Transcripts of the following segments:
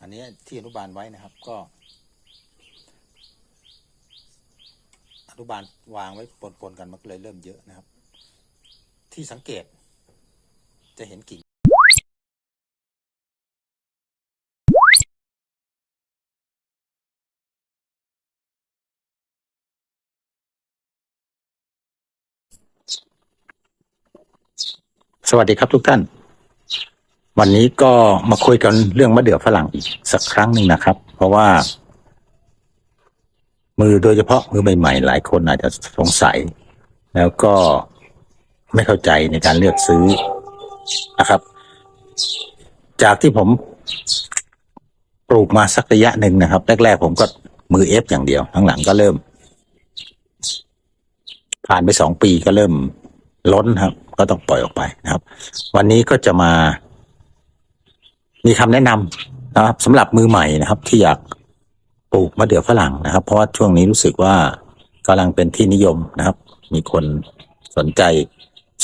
อันนี้ที่อนุบาลไว้นะครับก็อนุบาลวางไว้ปนๆกันมันก็เลยเริ่มเยอะนะครับ ที่สังเกตจะเห็นกิ่งสวัสดีครับทุกท่าน วันนี้ก็มาคุยกันเรื่องมะเดื่อฝรั่งอีกสักครั้งหนึ่งนะครับ เพราะว่า มือโดยเฉพาะมือใหม่ๆ หลายคนอาจจะสงสัย แล้วก็ไม่เข้าใจในการเลือกซื้อนะครับ จากที่ผมปลูกมาสักระยะหนึ่งนะครับ แรกๆผมก็มือเอฟอย่างเดียวข้งหลังก็เริ่ม ผ่านไปสองปีก็เริ่มล้นครับ ก็ต้องปล่อยออกไปนะครับ วันนี้ก็จะมา มีคำแนะนำนะครับสำหรับมือใหม่นะครับ ที่อยากปลูกมะเดื่อฝรั่งนะครับ เพราะว่าช่วงนี้รู้สึกว่ากำลังเป็นที่นิยมนะครับ มีคนสนใจ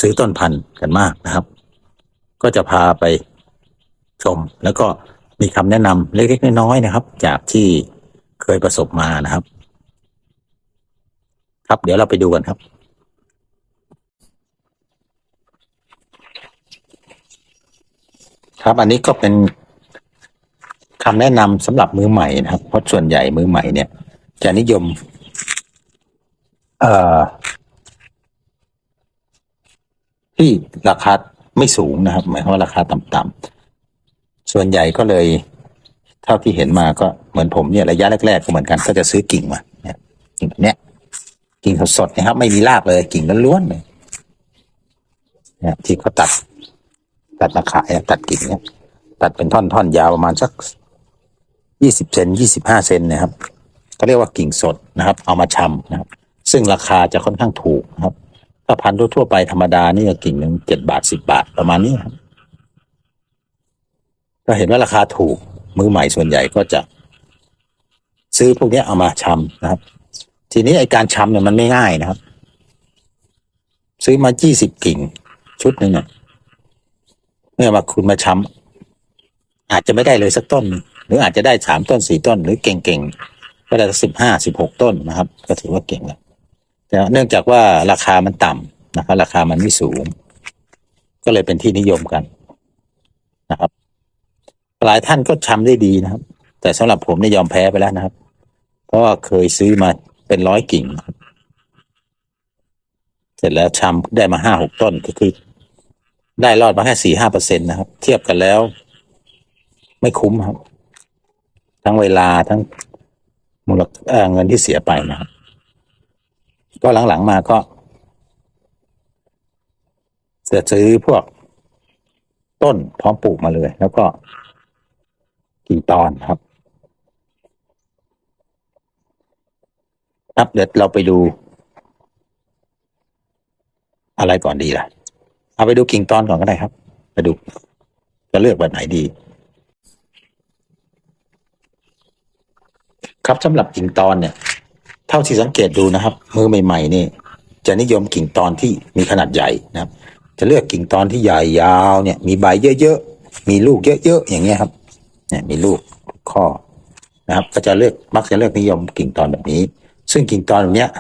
ซื้อต้นพันธุ์กันมากนะครับ ก็จะพาไปชม แล้วก็มีคำแนะนำเล็กๆน้อยๆนะครับ จากที่เคยประสบมานะครับ ครับเดี๋ยวเราไปดูกันครับ ครับ อันนี้ก็เป็นคำแนะนำสำหรับมือใหม่นะครับ เพราะส่วนใหญ่มือใหม่เนี่ย จะนิยม เอ่อ ที่ราคาไม่สูงนะครับ หมายความว่าราคาต่ำๆส่วนใหญ่ก็เลย เท่าที่เห็นมาก็เหมือนผมเนี่ยระยะแรกๆก็เหมือนกัน ก็จะซื้อกิ่งมาเนี่ยกิ่งแบบเนี้ยกิ่งสดๆนะครับ ไม่มีรากเลยกิ่งล้วนๆเลยเนี่ยที่เขาตัด ตัดมาขายอะตัดกิ่งเนี่ย ตัดเป็นท่อนๆยาวประมาณสักยี่สิบเซนยี่สิบห้าเซนนะครับก็เรียกว่ากิ่งสดนะครับ เอามาชำนะครับ ซึ่งราคาจะค่อนข้างถูกนะครับ ถ้าพันธุ์ทั่วไปธรรมดานี่ก็กิ่งหนึ่งเจ็ดบาทสิบบาทประมาณนี้ครับก็เห็นว่าราคาถูกมือใหม่ส่วนใหญ่ก็จะ ซื้อพวกนี้เอามาชำนะครับ ทีนี้ไอการชำเนี่ยมันไม่ง่ายนะครับ ซื้อมายี่สิบกิ่งชุดหนึ่งเนี่ย เมื่อมาคุณมาช้ำอาจจะไม่ได้เลยสักต้น หรืออาจจะได้สามต้นสี่ต้น หรือเก่งๆก็ได้สิบห้าสิบหกต้นนะครับ ก็ถือว่าเก่งแล้วแต่เนื่องจากว่าราคามันต่ำนะครับ ราคามันไม่สูง ก็เลยเป็นที่นิยมกันนะครับ หลายท่านก็ช้ำได้ดีนะครับ แต่สำหรับผมเนี่ยยอมแพ้ไปแล้วนะครับ เพราะว่าเคยซื้อมาเป็นร้อยกิ่ง เสร็จแล้วช้ำได้มาห้าหกต้นก็คือ ได้รอดมาแค่สี่ห้าเปอร์เซ็นตนะครับ เทียบกันแล้ว ไม่คุ้มครับ ทั้งเวลาทั้งมูลค่าเงินที่เสียไปนะครับ ก็หลังๆมาก็จะซื้อพวกต้นพร้อมปลูกมาเลย แล้วก็กี่ตอนครับ ครับเดี๋ยวเราไปดู อะไรก่อนดีล่ะ เอาไปดูกิ่งตอนก่อนก็ได้ครับ ไปดู จะเลือกแบบไหนดี ครับสำหรับกิ่งตอนเนี่ย เท่าที่สังเกตดูนะครับ มือใหม่ๆนี่ จะนิยมกิ่งตอนที่มีขนาดใหญ่นะครับ จะเลือกกิ่งตอนที่ใหญ่ยาวเนี่ย มีใบเยอะๆมีลูกเยอะๆอย่างเงี้ยครับ เนี่ยมีลูกข้อนะครับ ก็จะเลือกมักจะเลือกนิยมกิ่งตอนแบบนี้ ซึ่งกิ่งตอนแบบเนี้ย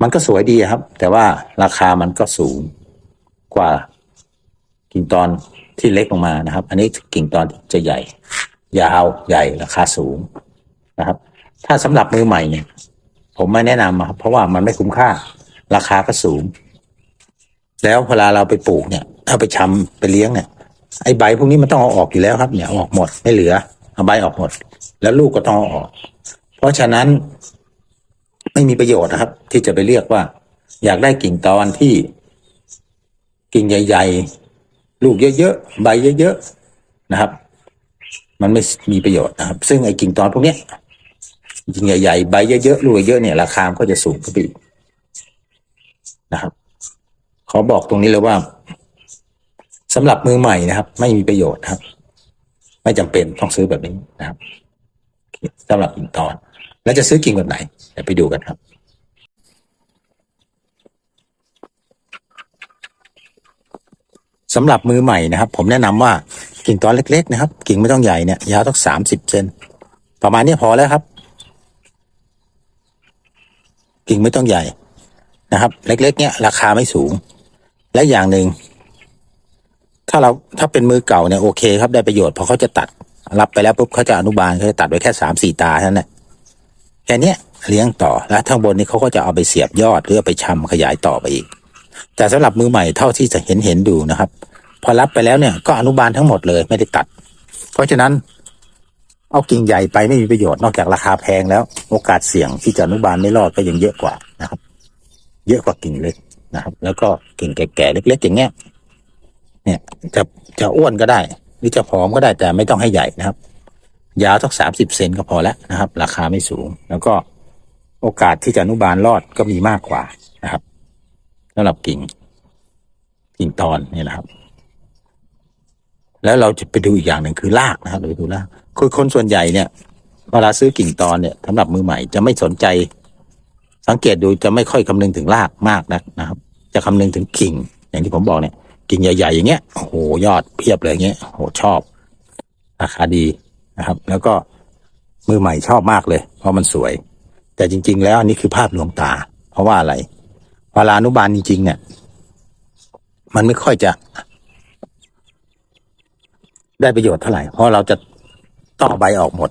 มันก็สวยดีครับ แต่ว่าราคามันก็สูง กว่ากิ่งตอนที่เล็กลงมานะครับ อันนี้กิ่งตอนจะใหญ่ ยาวใหญ่ราคาสูงนะครับ ถ้าสำหรับมือใหม่เนี่ย ผมไม่แนะนำครับเพราะว่ามันไม่คุ้มค่า ราคาก็สูง แล้วเวลาเราไปปลูกเนี่ยเอาไปชำไปเลี้ยงเนี่ยไอ้ใบพวกนี้มันต้องเอาออกอยู่แล้วครับเนี่ยอออกหมดไม่เหลือเอาใบออกหมด แล้วลูกก็ต้องเอาออก เพราะฉะนั้นไม่มีประโยชน์นะครับ ที่จะไปเรียกว่า อยากได้กิ่งตอนที่ กิ่งใหญ่ ๆ ลูกเยอะๆใบเยอะๆนะครับ มันไม่มีประโยชน์นะครับ ซึ่งไอ้กิ่งตอนพวกเนี้ยกิ่งใหญ่ๆใบเยอะๆลูกเยอะๆเนี่ยราคามก็จะสูงขึ้นไปอีกนะครับขอบอกตรงนี้เลยว่าสำหรับมือใหม่นะครับ ไม่มีประโยชน์ครับ ไม่จำเป็นต้องซื้อแบบนี้นะครับสำหรับกิ่งตอน แล้วจะซื้อกิ่งแบบไหนเดี๋ยวไปดูกันครับ สำหรับมือใหม่นะครับ ผมแนะนำว่ากิ่งตอนเล็ก ๆ นะครับ กิ่งไม่ต้องใหญ่เนี่ยยาวต้องสามสิบเซนประมาณนี้พอแล้วครับ กิ่งไม่ต้องใหญ่นะครับ เล็ก ๆ เนี่ยราคาไม่สูง และอย่างหนึ่งถ้าเราถ้าเป็นมือเก่าเนี่ยโอเคครับได้ประโยชน์เพอเขาจะตัดรับไปแล้วปุ๊บเขาจะอนุบาลเขาจะตัดไว้แค่สามสี่ตาเท่านั้นแหละแค่นี้เลี้ยงต่อแล้วข้งบนนี้เขาก็จะเอาไปเสียบยอดหรือเอาไปชำขยายต่อไปอีก แต่สำหรับมือใหม่เท่าที่จะเห็นเห็นดูนะครับ พอรับไปแล้วเนี่ยก็อนุบาลทั้งหมดเลยไม่ได้ตัด เพราะฉะนั้น เอากิ่งใหญ่ไปไม่มีประโยชน์นอกจากราคาแพงแล้ว โอกาสเสี่ยงที่จะอนุบาลไม่รอดก็ยังเยอะกว่านะครับ เยอะกว่ากิ่งเล็กนะครับ แล้วก็กิ่งแก่ๆเล็ก ๆ อย่างเงี้ยเนี่ยจะจะอ้วนก็ได้ หรือจะผอมก็ได้แต่ไม่ต้องให้ใหญ่นะครับ ยาวสักสามสิบเซนก็พอแล้วนะครับ ราคาไม่สูง แล้วก็โอกาสที่จะอนุบาลรอดก็มีมากกว่านะครับ สำหรับกิ่ง กิ่งตอนนี่นะครับ แล้วเราจะไปดูอีกอย่างหนึ่งคือรากนะครับเราไปดูรากคือคนส่วนใหญ่เนี่ยเวลาซื้อกิ่งตอนเนี่ยสำหรับมือใหม่จะไม่สนใจ สังเกตดูจะไม่ค่อยคำนึงถึงรากมากนักนะครับ จะคำนึงถึงกิ่ง อย่างที่ผมบอกเนี่ย กิ่งใหญ่ๆอย่างเงี้ยโอ้โหยอดเพียบเลยอย่างเงี้ยโอ้โหชอบราคาดีนะครับ แล้วก็มือใหม่ชอบมากเลย เพราะมันสวย แต่จริง ๆ แล้วอันนี้คือภาพลวงตา เพราะว่าอะไร เวลาอนุบาลจริงๆเนี่ย มันไม่ค่อยจะ ได้ประโยชน์เท่าไหร่ เพราะเราจะต่อใบออกหมด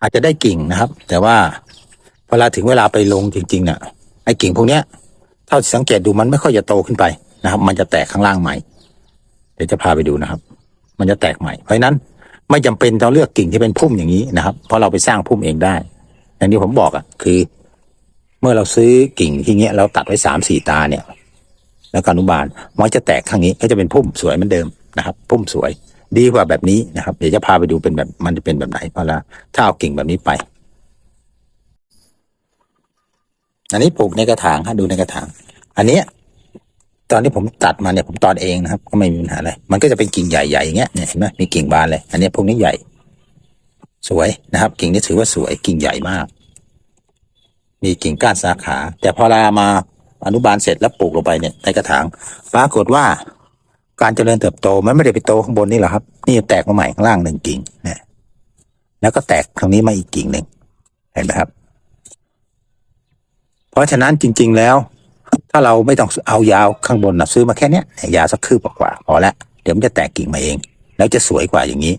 อาจจะได้กิ่งนะครับ แต่ว่าเวลาถึงเวลาไปลงจริงๆเนี่ยไอ้กิ่งพวกเนี้ยเท่าที่สังเกตดูมันไม่ค่อยจะโตขึ้นไปนะครับ มันจะแตกข้างล่างใหม่ เดี๋ยวจะพาไปดูนะครับ มันจะแตกใหม่ เพราะนั้น ไม่จำเป็นต้องเลือกกิ่งที่เป็นพุ่มอย่างนี้นะครับ เพราะเราไปสร้างพุ่มเองได้อย่างที่ผมบอกอะ คือ มื่อเราซื้อกิ่งที่เงี้ยเราตัดไว้สามสี่ตาเนี่ย แล้วก็อนุบาลมันจะแตกข้างนี้ก็จะเป็นพุ่มสวยเหมือนเดิมนะครับ พุ่มสวยดีกว่าแบบนี้นะครับ เดี๋ยวจะพาไปดูเป็นแบบมันจะเป็นแบบไหนเพราะละถ้าเอากิ่งแบบนี้ไป อันนี้ปลูกในกระถางฮะดูในกระถาง อันเนี้ยตอนที่ผมตัดมาเนี่ยผมตอนเองนะครับ ก็ไม่มีปัญหาอะไรมันก็จะเป็นกิ่งใหญ่ๆอย่างเงี้ยเนี่ยเห็นไหมมีกิ่งบานเลย อันนี้พวกนี้ใหญ่ สวยนะครับ กิ่งนี้ถือว่าสวยกิ่งใหญ่มาก มีกิ่งก้านสาขา แต่พอเรามาอนุบาลเสร็จแล้วปลูกลงไปเนี่ยในกระถางปรากฏว่า การเจริญเติบโตมันไม่ได้ไปโตข้างบนนี่หรอกครับ นี่แตกมาใหม่ข้างล่างหนึ่งกิ่งเนี่ยแล้วก็แตกตรงนี้มาอีกกิ่งหนึ่งเห็นไหมครับ เพราะฉะนั้นจริง ๆแล้ว ถ้าเราไม่ต้องเอายาวข้างบนนะซื้อมาแค่เนี้ยยาวสักคืบกว่าพอละเดี๋ยวมันจะแตกกิ่งมาเอง แล้วจะสวยกว่าอย่างนี้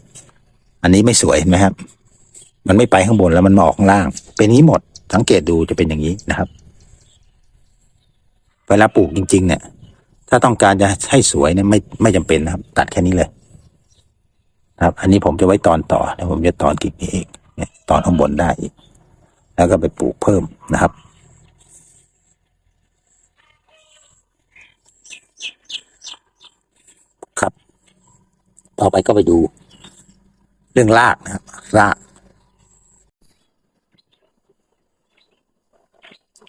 อันนี้ไม่สวยเห็นไหมครับ มันไม่ไปข้างบนแล้วมันมาออกข้างล่าง เป็นนี้หมด สังเกตดูจะเป็นอย่างนี้นะครับเวลาปลูกจริง ๆ เนี่ย ถ้าต้องการจะให้สวยเนี่ยไม่ไม่จำเป็นนะครับ ตัดแค่นี้เลยครับ อันนี้ผมจะไว้ตอนต่อแล้วผมจะตอนกิ่งนี้เองเนี่ยตอนข้างบนได้อีก แล้วก็ไปปลูกเพิ่มนะครับ ครับ ต่อไปก็ไปดู เรื่องรากนะครับ ราก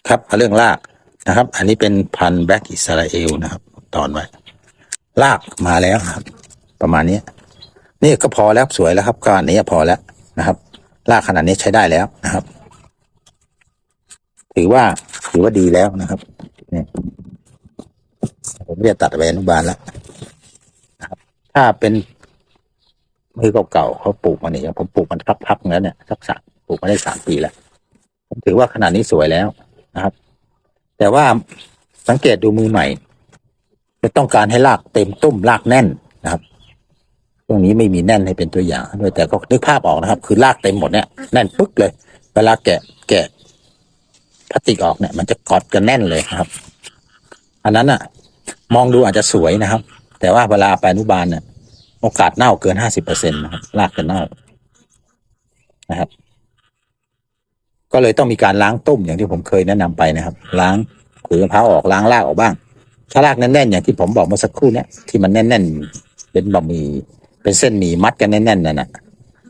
ครับเรื่องรากนะครับ อันนี้เป็นพันแบล็กอิสราเอลนะครับ ตอนไว้รากมาแล้วครับ ประมาณนี้นี่ก็พอแล้วสวยแล้วครับก็อันนี้พอแล้วนะครับรากขนาดนี้ใช้ได้แล้วนะครับ ถือว่าถือว่าดีแล้วนะครับเนี่ยผมจะตัดไปอนุบาลแล้วนะครับ ถ้าเป็นมือเก่าๆเขาปลูกมาเนี่ยอย่างผมปลูกมันพักๆแล้วเนี่ยสักสามปลูกมาได้สามปีแล้วผมถือว่าขนาดนี้สวยแล้ว นะครับ แต่ว่าสังเกตดูมือใหม่ จะต้องการให้รากเต็มตุ้มรากแน่นนะครับ ตรงนี้ไม่มีแน่นให้เป็นตัวอย่างด้วยแต่ก็นึกภาพออกนะครับ คือรากเต็มหมดเนี่ยแน่นปึ๊กเลย เวลาแกะแกะพลาสติกออกเนี่ย มันจะกอดกันแน่นเลยครับ อันนั้นอะมองดูอาจจะสวยนะครับ แต่ว่าเวลาไปอนุบาลเนี่ยโอกาสเน่าเกินห้าสิบเปอร์เซ็นต์นะครับรากจะเน่านะครับ ก็เลยต้องมีการล้างต้มอย่างที่ผมเคยแนะนำไปนะครับ ล้างขุยมะพร้าวออกล้างรากออกบ้าง ถ้ารากแน่นๆอย่างที่ผมบอกเมื่อสักครู่เนี้ยที่มันแน่น ๆ เป็นบะหมี่เป็นเส้นหมี่มัดกันแน่นๆนั่นน่ะ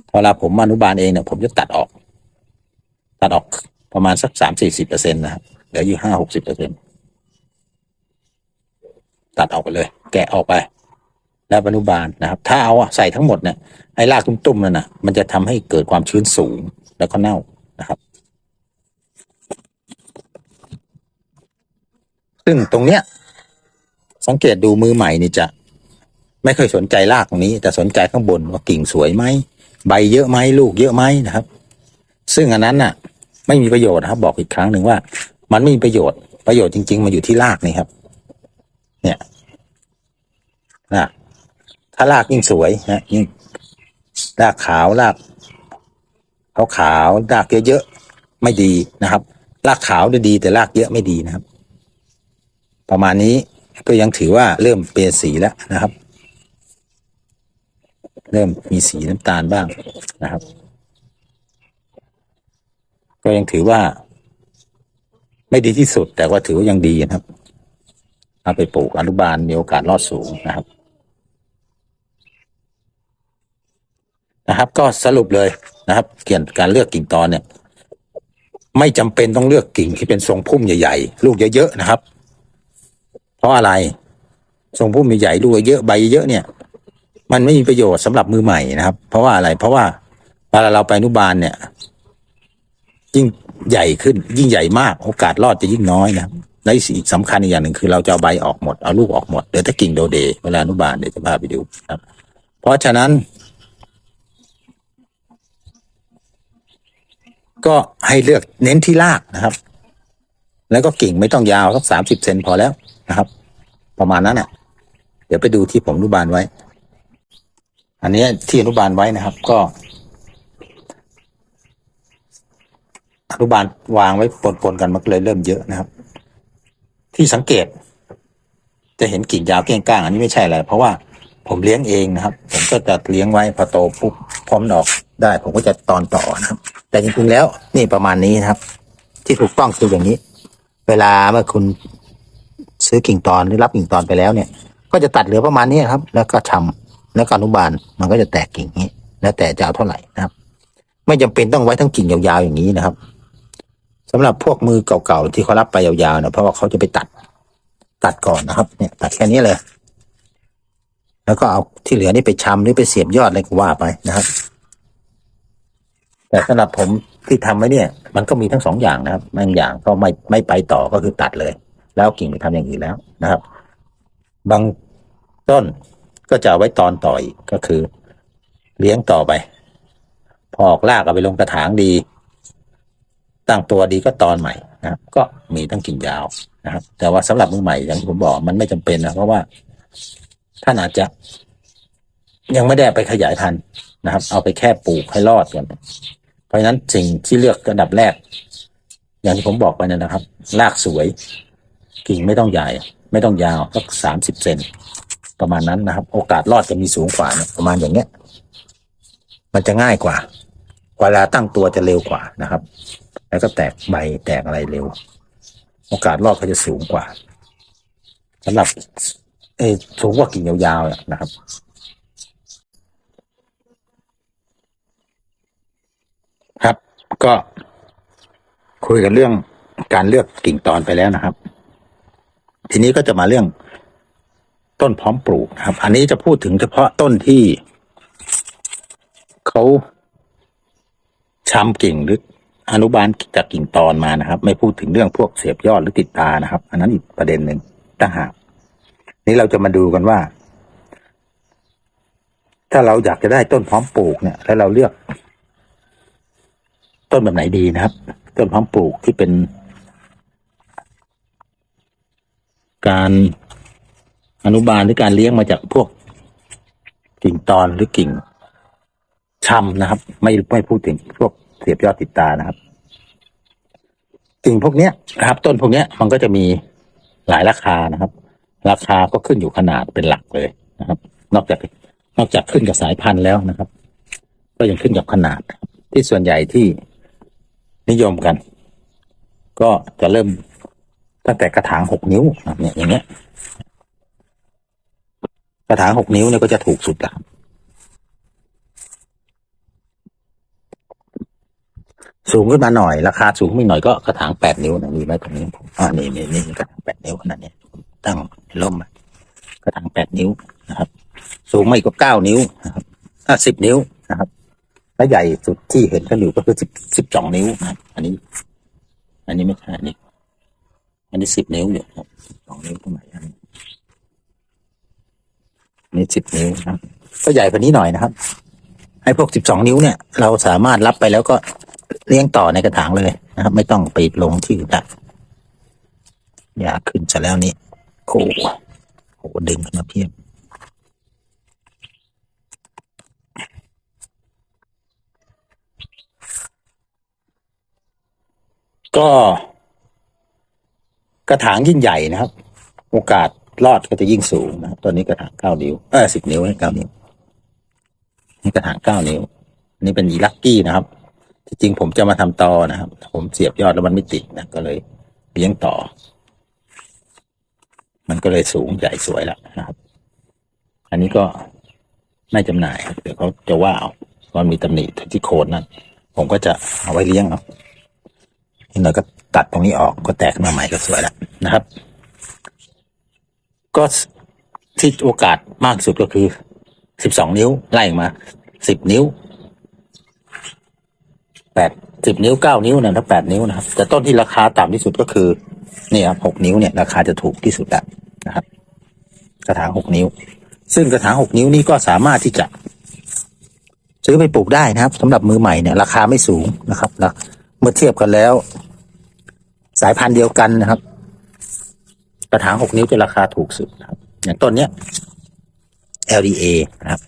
พอเวลาผมอนุบาลเองเนี่ยผมจะตัดออก ตัดออกประมาณสักสามสี่สิบเปอร์เซ็นต์นะครับเหลืออยู่ห้าหกสิบเปอร์เซ็นต์ตัดออกไปเลย แกะออกไป แล้วอนุบาลนะครับ ถ้าเอาอะใส่ทั้งหมดเนี่ยไอ้รากตุ้มๆนั่นน่ะมันจะทำให้เกิดความชื้นสูงแล้วก็เน่านะครับ ซึ่งตรงเนี้ย สังเกตดูมือใหม่นี่จะ ไม่เคยสนใจรากตรงนี้ แต่สนใจข้างบนว่ากิ่งสวยไหมใบเยอะไหมลูกเยอะไหมนะครับ ซึ่งอันนั้นน่ะ ไม่มีประโยชน์นะครับ บอกอีกครั้งหนึ่งว่า มันไม่มีประโยชน์ประโยชน์จริง ๆมาอยู่ที่รากนี่ครับ เนี่ยนะถ้ารากยิ่งสวยนะยิ่งรากขาวรากขาวขาวรากเยอะๆไม่ดีนะครับ รากขาวดีแต่รากเยอะไม่ดีนะครับ ประมาณนี้ก็ยังถือว่าเริ่มเปลี่ยนสีแล้วนะครับ เริ่มมีสีน้ำตาลบ้างนะครับ ก็ยังถือว่า ไม่ดีที่สุด แต่ว่าถือว่ายังดีนะครับเอาไปปลูกอนุบาลมีโอกาสรอดสูงนะครับ นะครับ ก็สรุปเลยนะครับ เกี่ยวกับการเลือกกิ่งตอนเนี่ย ไม่จำเป็นต้องเลือกกิ่งที่เป็นทรงพุ่มใหญ่ๆ ลูกเยอะๆนะครับ เพราะอะไร ทรงพุ่มใหญ่ๆลูกเยอะใบเยอะเนี่ย มันไม่มีประโยชน์สำหรับมือใหม่นะครับ เพราะว่าอะไร เพราะว่าเวลาเราไปนุบาลเนี่ย ยิ่งใหญ่ขึ้น ยิ่งใหญ่มาก โอกาสรอดจะยิ่งน้อยนะครับและอีกสำคัญอีกอย่างหนึ่งคือเราจะเอาใบออกหมดเอาลูกออกหมดเดี๋ยวถ้ากิ่งโดเดเวลานุบาลเดี๋ยวจะพาไปดูครับ เพราะฉะนั้น ก็ให้เลือกเน้นที่รากนะครับ แล้วก็กิ่งไม่ต้องยาวสักสามสิบเซนพอแล้ว นะครับ ประมาณนั้นอะ เดี๋ยวไปดูที่ผมอนุบาลไว้ อันนี้ที่อนุบาลไว้นะครับ ก็อนุบาลวางไว้ปนๆกันมันเลยเริ่มเยอะนะครับ ที่สังเกต จะเห็นกิ่งยาวเก้งก้าง อันนี้ไม่ใช่อะไรเพราะว่าผมเลี้ยงเองนะครับ ผมก็จะเลี้ยงไว้พอโตปุ๊บพร้อมดอกได้ ผมก็จะตอนต่อนะครับ แต่จริงๆแล้วนี่ประมาณนี้นะครับ ที่ถูกต้องคืออย่างนี้ เวลาเมื่อคุณ ซื้อกิ่งตอนหรือรับกิ่งตอนไปแล้วเนี่ย ก็จะตัดเหลือประมาณนี้ครับ แล้วก็ชำแล้วก็อนุบาลมันก็จะแตกกิ่งนี้ แล้วแต่จะเอาเท่าไหร่นะครับ ไม่จำเป็นต้องไว้ทั้งกิ่งยาวๆอย่างนี้นะครับสำหรับพวกมือเก่าๆที่เขารับไปยาวๆเนี่ยเพราะว่าเขาจะไปตัด ตัดก่อนนะครับ เนี่ย ตัดแค่นี้เลย แล้วก็เอาที่เหลือนี่ไปชำหรือไปเสียบยอดอะไรก็ว่าไปนะครับ แต่สำหรับผมที่ทำไว้เนี่ย มันก็มีทั้งสองอย่างนะครับบางอย่างก็ไม่ไม่ไปต่อก็คือตัดเลย แล้วกิ่งไปทำอย่างอื่นแล้วนะครับ บางต้นก็จะไว้ตอนต่ออีกก็คือ เลี้ยงต่อไป พอออกรากเอาไปลงกระถางดี ตั้งตัวดีก็ตอนใหม่นะครับก็มีทั้งกิ่งยาวนะครับ แต่ว่าสำหรับมือใหม่อย่างที่ผมบอกมันไม่จำเป็นนะเพราะว่าท่านอาจจะ ยังไม่ได้ไปขยายพันธุ์นะครับ เอาไปแค่ปลูกให้รอดก่อนเพราะฉะนั้นสิ่งที่เลือกระดับแรก อย่างที่ผมบอกไปนยนะครับรากสวย กิ่งไม่ต้องใหญ่ ไม่ต้องยาวสักสามสิบเซนประมาณนั้นนะครับ โอกาสรอดจะมีสูงกว่าประมาณอย่างเนี้ย มันจะง่ายกว่า เวลาตั้งตัวจะเร็วกว่านะครับ แล้วก็แตกใบแตกอะไรเร็ว โอกาสรอดก็จะสูงกว่าสำหรับเอสูงกว่ากิ่งยาวๆนะครับครับก็คุยกันเรื่องการเลือกกิ่งตอนไปแล้วนะครับ ทีนี้ก็จะมาเรื่องต้นพร้อมปลูกนะครับ อันนี้จะพูดถึงเฉพาะต้นที่เขาชำกิ่งหรืออนุบาลจากกิ่งตอนมานะครับ ไม่พูดถึงเรื่องพวกเสียบยอดหรือติดตานะครับ อันนั้นอีกประเด็นหนึ่งต่างหากนี้เราจะมาดูกันว่า ถ้าเราอยากจะได้ต้นพร้อมปลูกเนี่ย แล้วเราเลือก ต้นแบบไหนดีนะครับ ต้นพร้อมปลูกที่เป็น การอนุบาลหรือการเลี้ยงมาจากพวกกิ่งตอนหรือกิ่งชำนะครับ ไม่ไม่พูดถึงพวกเสียบยอดติดตานะครับกิ่งพวกเนี้ยนะครับ ต้นพวกเนี้ยมันก็จะมีหลายราคานะครับ ราคาก็ขึ้นอยู่ขนาดเป็นหลักเลยนะครับ นอกจากนอกจากขึ้นกับสายพันธุ์แล้วนะครับ ก็ยังขึ้นกับขนาดที่ส่วนใหญ่ที่นิยมกัน ก็จะเริ่ม ตั้งแต่กระถางหกนิ้วเนี่ยอย่างเงี้ย กระถางหกนิ้วเนี่ยก็จะถูกสุดละสูงขึ้นมาหน่อยราคาสูงขึ้นมาหน่อยก็กระถางแปดนิ้วนะมีไหมตรงนี้ผมอ่านี่นี่นี่กระถางแปดนิ้วขนาดเนี้ยตั้งล่มกระถางแปดนิ้วนะครับ สูงไม่ก็เก้านิ้วนะครับอ่าสิบนิ้วนะครับและใหญ่สุดที่เห็นกันอยู่ก็คือสิบสิบสองนิ้วนะอันนี้ อันนี้ไม่ใช่อันนี้ อันนี้สิบนิ้วอยู่ครับสองนิ้วตรงไหนอันนี้นี่สิบนิ้วนะครับ ก็ใหญ่กว่านี้หน่อยนะครับไอ้พวกสิบสองนิ้วเนี่ย เราสามารถรับไปแล้วก็เลี้ยงต่อในกระถางเลยนะครับ ไม่ต้องไปลงที่อื่นละอยาขึ้นจะแล้วนี่โอ้โหโอ้โหดึงขึ้นมาเพียบก็ กระถางยิ่งใหญ่นะครับ โอกาสรอดก็จะยิ่งสูงนะครับตอนนี้กระถางเก้านิ้วเออสิบนิ้วเก้านิ้วนี่กระถางเก้านิ้วอันนี้เป็นอีลักกี้นะครับจริงผมจะมาทำต่อนะครับ ผมเสียบยอดแล้วมันไม่ติดนะก็เลยเลี้ยงต่อ มันก็เลยสูงใหญ่สวยแล้วนะครับ อันนี้ก็ไม่จำหน่ายครับเดี๋ยวเขาจะว่าเอาว่ามีตำหนิที่โคนนั่นผมก็จะเอาไว้เลี้ยงเอา นี่เราก็ตัดตรงนี้ออกก็แตกมาใหม่ก็สวยแล้วนะครับ ก็ที่โอกาสมากสุดก็คือสิบสองนิ้วไล่มาสิบนิ้วแปดสิบนิ้วเก้านิ้วนะถ้าแปดนิ้วนะครับ แต่ต้นที่ราคาต่ำที่สุดก็คือเนี่ยครับหกนิ้วเนี่ยราคาจะถูกที่สุดแล้วนะครับ กระถางหกนิ้ว ซึ่งกระถางหกนิ้วนี่ก็สามารถที่จะ ซื้อไปปลูกได้นะครับสำหรับมือใหม่เนี่ย ราคาไม่สูงนะครับแล้ว เมื่อเทียบกันแล้ว สายพันธุ์เดียวกันนะครับ กระถางหกนิ้วจะราคาถูกสุดนะครับ อย่างต้นเนี้ย LDA นะครับ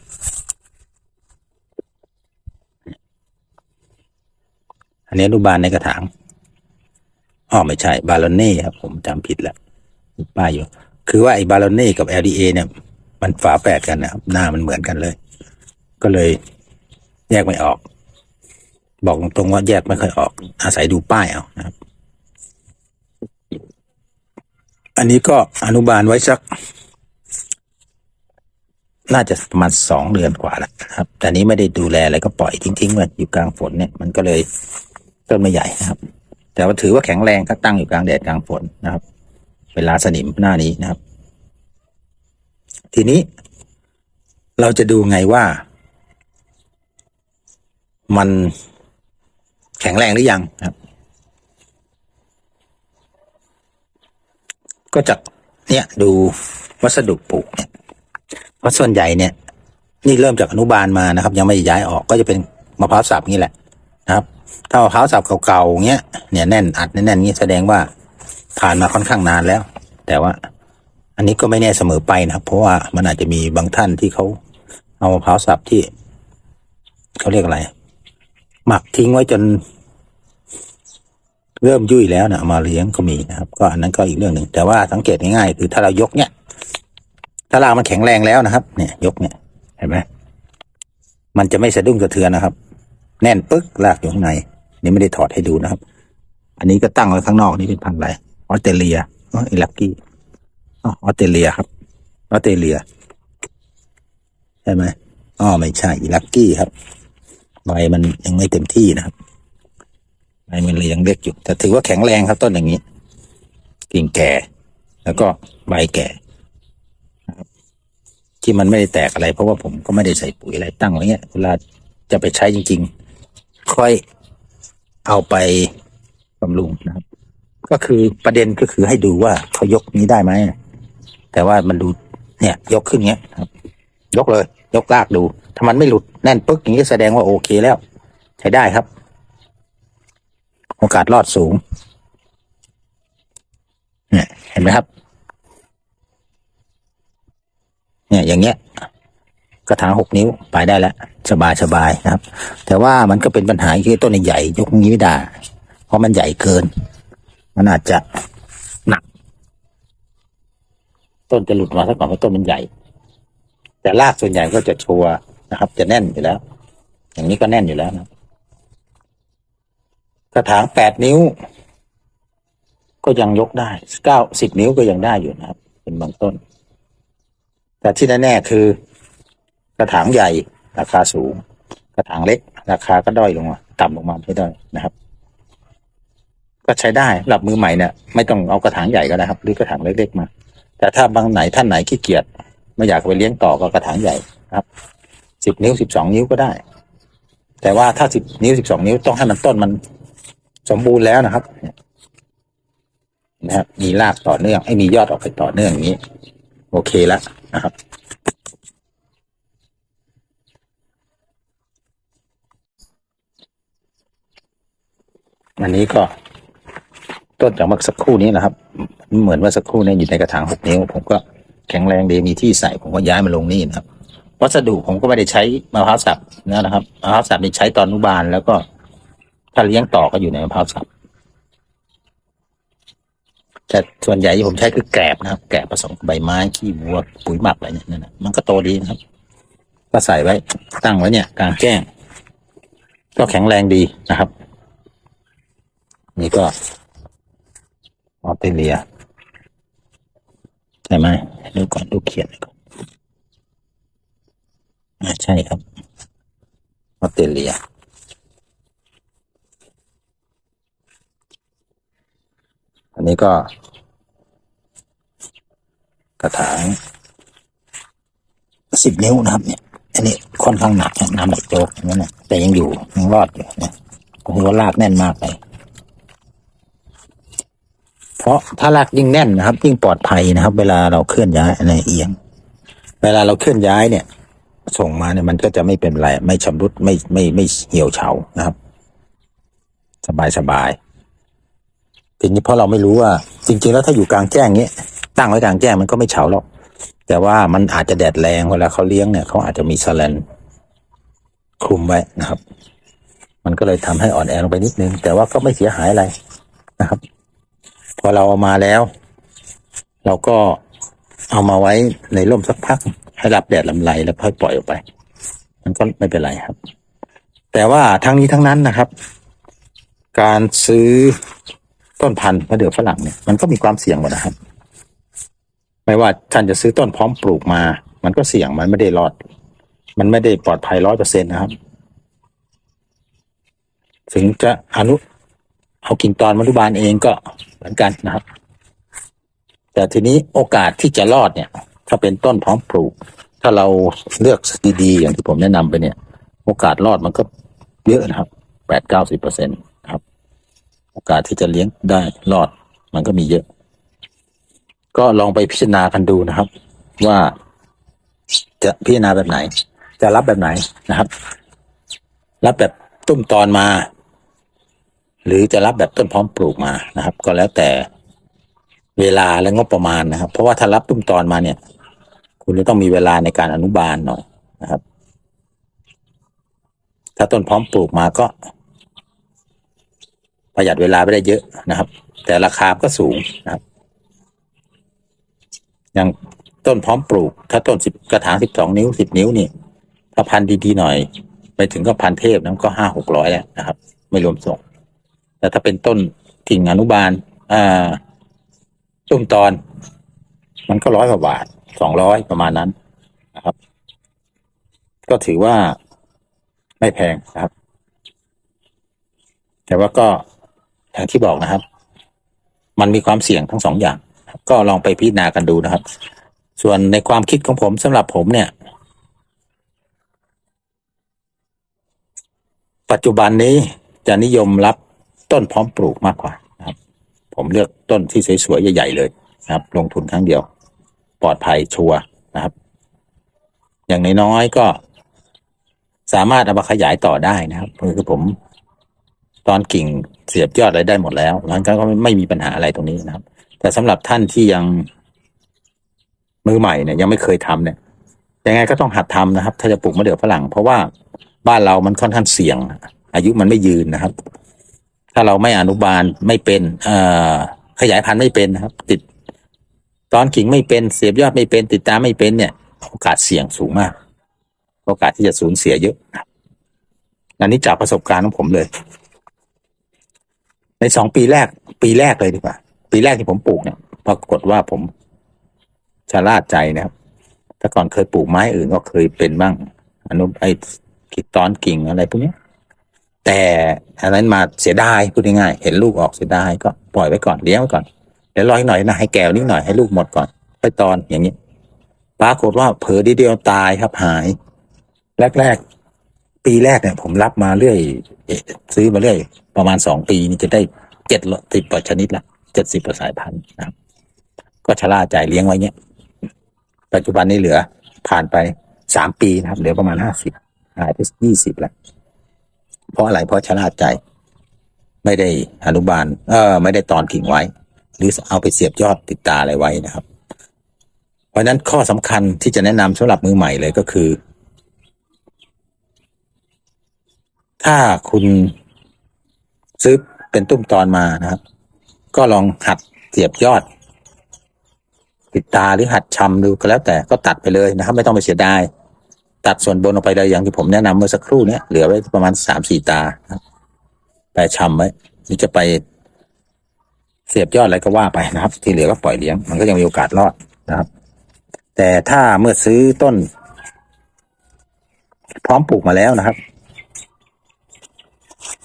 อันนี้อนุบาลในกระถางอ๋อไม่ใช่ บาลอนเน่ครับ ผมจำผิดแล้วป้ายอยู่ คือว่าไอ้บาลอนเน่กับ LDA เนี่ย มันฝาแฝดกันนะครับ หน้ามันเหมือนกันเลย ก็เลยแยกไม่ออก บอกตรงๆว่าแยกไม่ค่อยออก อาศัยดูป้ายเอานะครับ อันนี้ก็อนุบาลไว้สัก น่าจะประมาณสองเดือนกว่าแล้วนะครับ แต่นี้ไม่ได้ดูแลอะไรก็ปล่อยทิ้งๆไว้อยู่กลางฝนเนี่ยมันก็เลยต้นไม่ใหญ่นะครับ แต่ว่าถือว่าแข็งแรงก็ตั้งอยู่กลางแดดกลางฝนนะครับ เวลาสนิมหน้านี้นะครับ ทีนี้เราจะดูไงว่า มัน แข็งแรงหรือยังครับ ก็จะเนี่ยดูวัสดุปลูกเนี่ยเพราะส่วนใหญ่เนี่ย นี่เริ่มจากอนุบาลมานะครับ ยังไม่ย้ายออกก็จะเป็นมะพร้าวสับนี่แหละนะครับ ถ้ามะพร้าวสับเก่าๆเงี้ยเนี่ยแน่นอัดแน่นๆงี้แสดงว่าผ่านมาค่อนข้างนานแล้ว แต่ว่า อันนี้ก็ไม่แน่เสมอไปนะครับ เพราะว่ามันอาจจะมีบางท่านที่เขาเอามะพร้าวสับที่เขาเรียกอะไร หมักทิ้งไว้จน เริ่มยุ่ยแล้วนะมาเลี้ยงก็มีนะครับ ก็อันนั้นก็อีกเรื่องหนึ่งแต่ว่าสังเกตง่ายๆคือถ้าเรายกเนี่ย ถ้ารากมันแข็งแรงแล้วนะครับ เนี่ยยกเนี่ย เห็นไหมมันจะไม่สะดุ้งสะเทือนนะครับ แน่นปึ๊กรากอยู่ข้างในนี่ไม่ได้ถอดให้ดูนะครับ อันนี้ก็ตั้งไว้ข้างนอกนี่เป็นพันธุ์อะไรออสเตรเลียอ๋ออิลักกี้อ๋อออสเตรเลียครับออสเตรเลียใช่ไหมอ๋อไม่ใช่อิลักกี้ครับ ใบมันยังไม่เต็มที่นะครับใบมันเลยยังเล็กอยู่ แต่ถือว่าแข็งแรงครับต้นอย่างนี้ กิ่งแก่ แล้วก็ใบแก่นะครับ ที่มันไม่ได้แตกอะไร เพราะว่าผมก็ไม่ได้ใส่ปุ๋ยอะไรตั้งไว้เงี้ยเวลาจะไปใช้จริง ๆ ค่อยเอาไปบำรุงนะครับ ก็คือประเด็นก็คือให้ดูว่าเขายกนี้ได้ไหมแต่ว่ามันดูเนี่ย ยกขึ้นเงี้ยครับ ยกเลย ยกลากดู ถ้ามันไม่หลุดแน่นปึ๊กอย่างนี้แสดงว่าโอเคแล้ว ใช้ได้ครับ โอกาสรอดสูง เนี่ย เห็นไหมครับ เนี่ยอย่างเงี้ยกระถางหกนิ้วไปได้แล้วสบายสบายนะครับ แต่ว่ามันก็เป็นปัญหาคือต้นใหญ่ยกนี้ไม่ได้เพราะมันใหญ่เกิน มันอาจจะหนัก ต้นจะหลุดมาซะก่อนเพราะต้นมันใหญ่ แต่รากส่วนใหญ่ก็จะชัวนะครับ จะแน่นอยู่แล้ว อย่างนี้ก็แน่นอยู่แล้วนะกระถางแปดนิ้ว ก็ยังยกได้เก้าสิบนิ้วก็ยังได้อยู่นะครับ เป็นบางต้น แต่ที่แน่ๆคือกระถางใหญ่ราคาสูง กระถางเล็ก ราคาก็ด้อยลงมาต่ำลงมาไม่ได้นะครับ ก็ใช้ได้หรับมือใหม่เนี่ยไม่ต้องเอากระถางใหญ่ก็ได้ครับ หรือกระถางเล็กๆมา แต่ถ้าบางไหนท่านไหนขี้เกียจ ไม่อยากไปเลี้ยงต่อก็กระถางใหญ่ครับสิบนิ้วสิบสองนิ้วก็ได้ แต่ว่าถ้าสิบนิ้วสิบสองนิ้วต้องให้มันต้นมันสมบูรณ์แล้วนะครับนะครับ มีรากต่อเนื่องให้มียอดออกไปต่อเนื่องอย่างนี้ โอเคแล้วนะครับอันนี้ก็ต้นจากเมื่อสักครู่นี้นะครับ เหมือนว่าสักครู่นี้อยู่ในกระถางหกนิ้ว ผมก็ แข็งแรงดีมีที่ใส่ผมก็ย้ายมาลงนี่นะครับ วัสดุผมก็ไม่ได้ใช้มะพร้าวสับนะครับมะพร้าวสับนี่ใช้ตอนนุบาลแล้วก็ถ้าเลี้ยงต่อก็อยู่ในมะพร้าวสับแต่ส่วนใหญ่ที่ผมใช้คือแกลบนะครับ แกลบผสมใบไม้ขี้วัวปุ๋ยหมักอะไรเนี่ยนั่นนะมันก็โตดีนะครับ ก็ใส่ไว้ตั้งไว้เนี่ยกลางแจ้ง ก็แข็งแรงดีนะครับ นี่ก็ออสเตรเลีย ช่ไหมดูก่อนดูเขียนน่อยก่อนอ่าใช่ครับออสเตรเลียอันนี้ก็ กระถางสิบนิ้วนะครับ เนี่ย อันนี้ค่อนข้างหนักน้ำหนักโจกอย่างนั้นนะแต่ยังอยู่ยังรอดอยู่นี่ยผมว่ารากแน่นมากเลย เพราะถ้ารากยิ่งแน่นนะครับ ยิ่งปลอดภัยนะครับ เวลาเราเคลื่อนย้ายอะไรเอียง เวลาเราเคลื่อนย้ายเนี่ย ส่งมาเนี่ยมันก็จะไม่เป็นไร ไม่ชำรุดไม่ไม่ไม่เหี่ยวเฉานะครับ สบายสบายทีนี้เพราะเราไม่รู้ว่า จริง ๆ แล้วถ้าอยู่กลางแจ้งเงี้ยตั้งไว้กลางแจ้งมันก็ไม่เฉาหรอกแต่ว่ามันอาจจะแดดแรงเวลาเขาเลี้ยงเนี่ยเขาอาจจะมีสแลนคลุมไว้นะครับ มันก็เลยทำให้อ่อนแอลงไปนิดนึง แต่ว่าก็ไม่เสียหายอะไรนะครับ พอเราเอามาแล้ว เราก็เอามาไว้ในร่มสักพัก ให้รับแดดลำไรแล้วค่อยปล่อยออกไป มันก็ไม่เป็นไรครับ แต่ว่าทั้งนี้ทั้งนั้นนะครับ การซื้อต้นพันธุ์มะเดื่อฝรั่งเนี่ยมันก็มีความเสี่ยงหมดนะครับ ไม่ว่าท่านจะซื้อต้นพร้อมปลูกมา มันก็เสี่ยงมันไม่ได้รอด มันไม่ได้ปลอดภัยร้อยเปอร์เซ็นต์นะครับ ถึงจะอนุเอากิ่งตอนมนุบาลเองก็ เหมือนกันนะครับ แต่ทีนี้โอกาสที่จะรอดเนี่ย ถ้าเป็นต้นพร้อมปลูก ถ้าเราเลือกดีๆอย่างที่ผมแนะนำไปเนี่ย โอกาสรอดมันก็เยอะนะครับแปดเก้าสิบเปอร์เซ็นต์ครับ โอกาสที่จะเลี้ยงได้รอดมันก็มีเยอะ ก็ลองไปพิจารณากันดูนะครับ ว่าจะพิจารณาแบบไหน จะรับแบบไหนนะครับ รับแบบตุ้มตอนมา หรือจะรับแบบต้นพร้อมปลูกมานะครับ ก็แล้วแต่เวลาและงบประมาณนะครับ เพราะว่าถ้ารับตุ้มตอนมาเนี่ย คุณจะต้องมีเวลาในการอนุบาลหน่อยนะครับ ถ้าต้นพร้อมปลูกมาก็ ประหยัดเวลาไปได้เยอะนะครับ แต่ราคาก็สูงนะครับอย่างต้นพร้อมปลูก ถ้าต้นสิบกระถางสิบสองนิ้วสิบนิ้วนี่ถ้าพันธุ์ดีๆหน่อย ไปถึงก็พันเทพนั้นก็ห้าหกร้อยแล้วนะครับ ไม่รวมส่ง แต่ถ้าเป็นต้นกิ่งอนุบาลอ่าตุ้มตอน มันก็ร้อยกว่าบาทสองร้อยประมาณนั้นนะครับ ก็ถือว่าไม่แพงนะครับ แต่ว่าก็อย่างที่บอกนะครับ มันมีความเสี่ยงทั้งสองอย่าง ก็ลองไปพิจารณากันดูนะครับ ส่วนในความคิดของผมสำหรับผมเนี่ย ปัจจุบันนี้จะนิยมรับ ต้นพร้อมปลูกมากกว่านะครับ ผมเลือกต้นที่สวยๆใหญ่ๆเลยนะครับ ลงทุนครั้งเดียว ปลอดภัยชัวร์นะครับ อย่างน้อยๆก็สามารถเอามาขยายต่อได้นะครับคือผมตอนกิ่งเสียบยอดอะไรได้หมดแล้วหลังจากก็ไม่มีปัญหาอะไรตรงนี้นะครับ แต่สำหรับท่านที่ยังมือใหม่เนี่ยยังไม่เคยทำเนี่ยยังไงก็ต้องหัดทำนะครับ ถ้าจะปลูกมะเดื่อฝรั่ง เพราะว่าบ้านเรามันค่อนข้างเสี่ยง อายุมันไม่ยืนนะครับ ถ้าเราไม่อนุบาลไม่เป็นเอ่อขยายพันธุ์ไม่เป็นนะครับ ติดตอนกิ่งไม่เป็นเสียบยอดไม่เป็น ติดตามไม่เป็นเนี่ย โอกาสเสี่ยงสูงมาก โอกาสที่จะสูญเสียเยอะนะครับอันนี้จากประสบการณ์ของผมเลย ในสองปีแรก ปีแรกเลยดีกว่า ปีแรกที่ผมปลูกเนี่ยปรากฏว่าผมชะล่าใจนะครับแต่ก่อนเคยปลูกไม้อื่นก็เคยเป็นบ้างอนุไอ้กิดตอนกิ่งอะไรพวกนี้ แต่อันนั้นมาเสียดายพูดง่ายๆเห็นลูกออกเสียดายก็ปล่อยไว้ก่อนเลี้ยงไว้ก่อนเดี๋ยวรออีกหน่อยนะให้แก้วนิดหน่อยให้ลูกหมดก่อนไปตอนอย่างนี้ปรากฏว่าเผลอดีเดียวตายครับหาย แรกๆ ปีแรกเนี่ย ผมรับมาเรื่อยซื้อมาเรื่อย ประมาณสองปีนี่จะได้เจ็ดสิบชนิดละเจ็ดสิบสายพันธุ์นะครับ ก็ชะล่าใจเลี้ยงไว้เนี้ยปัจจุบันนี้เหลือผ่านไปสามปีนะครับ เหลือประมาณห้าสิบหายไปยี่สิบแล้ว เพราะอะไรเพราะชะล่าใจ ไม่ได้อนุบาล เออ ไม่ได้ตอนกิ่งไว้ หรือเอาไปเสียบยอดติดตาอะไรไว้นะครับ เพราะฉะนั้นข้อสำคัญที่จะแนะนำสำหรับมือใหม่เลยก็คือ ถ้าคุณซื้อเป็นตุ้มตอนมานะครับ ก็ลองหัดเสียบยอด ติดตาหรือหัดชำดูก็แล้วแต่ก็ตัดไปเลยนะครับ ไม่ต้องไปเสียดาย ตัดส่วนบนออกไปเลยอย่างที่ผมแนะนำเมื่อสักครู่เนี้ยเหลือไว้ประมาณสามสี่ตาแปะชำไว้หรือจะไป เสียบยอดอะไรก็ว่าไปนะครับ ที่เหลือก็ปล่อยเลี้ยง มันก็ยังมีโอกาสรอดนะครับ แต่ถ้าเมื่อซื้อต้น พร้อมปลูกมาแล้วนะครับ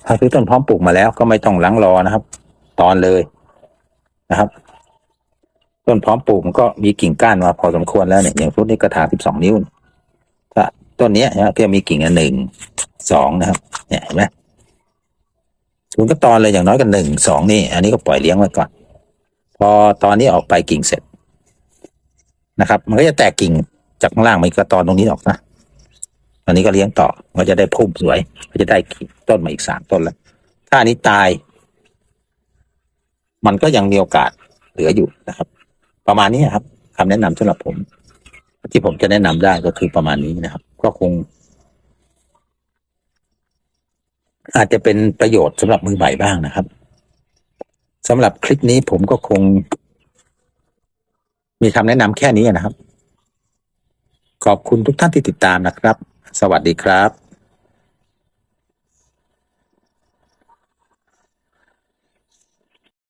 ถ้าซื้อต้นพร้อมปลูกมาแล้วก็ไม่ต้องลังรอนะครับ ตอนเลยนะครับต้นพร้อมปลูกมันก็มีกิ่งก้านมาพอสมควรแล้วเนี่ยอย่างต้นนี้กระถางสิบสองนิ้ว ต้นนี้นะครับก็มีกิ่งอันหนึ่งสองนะครับ เนี่ยเห็นไหมคุณก็ตอนเลยอย่างน้อยกันหนึ่งสองนี่ อันนี้ก็ปล่อยเลี้ยงไว้ก่อน พอตอนนี้ออกไปกิ่งเสร็จนะครับ มันก็จะแตกกิ่งจากข้างล่างมันก็ตอนตรงนี้ออกนะตอนนี้ก็เลี้ยงต่อมันก็จะได้พุ่มสวย ก็จะได้ต้นมาอีกสามต้นแล้ว ถ้าอันนี้ตาย มันก็ยังมีโอกาสเหลืออยู่นะครับ ประมาณนี้ครับคำแนะนำสำหรับผม ที่ผมจะแนะนำได้ก็คือประมาณนี้นะครับ ก็คง อาจจะเป็นประโยชน์สำหรับมือใหม่บ้างนะครับสำหรับคลิปนี้ผมก็คง มีคำแนะนำแค่นี้นะครับ ขอบคุณทุกท่านที่ติดตามนะครับ สวัสดีครับ